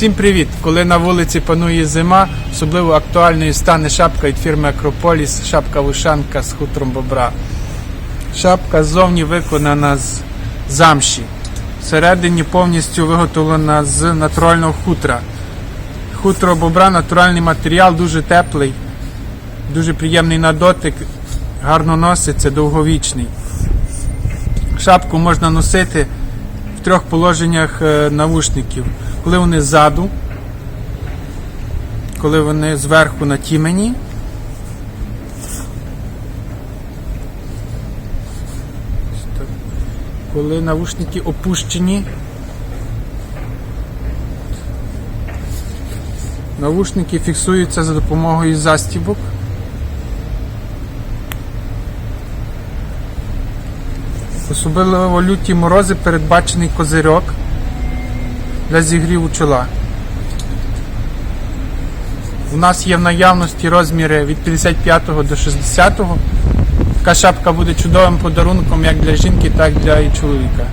Всім привіт! Коли на вулиці панує зима, особливо актуальною стане шапка від фірми Акрополіс, шапка вушанка з хутром бобра. Шапка ззовні виконана з замші. Всередині повністю виготовлена з натурального хутра. Хутро бобра натуральний матеріал, дуже теплий, дуже приємний на дотик, гарно носиться, довговічний. Шапку можна носити трьох положеннях е, навушників. Коли вони ззаду, коли вони зверху на тімені. Коли навушники опущені. Навушники фіксуються за допомогою застібок. Особливо люті морози передбачений козирьок для зігріву чола. У нас є в наявності розміри від 55 до 60. Така шапка буде чудовим подарунком як для жінки, так і для чоловіка.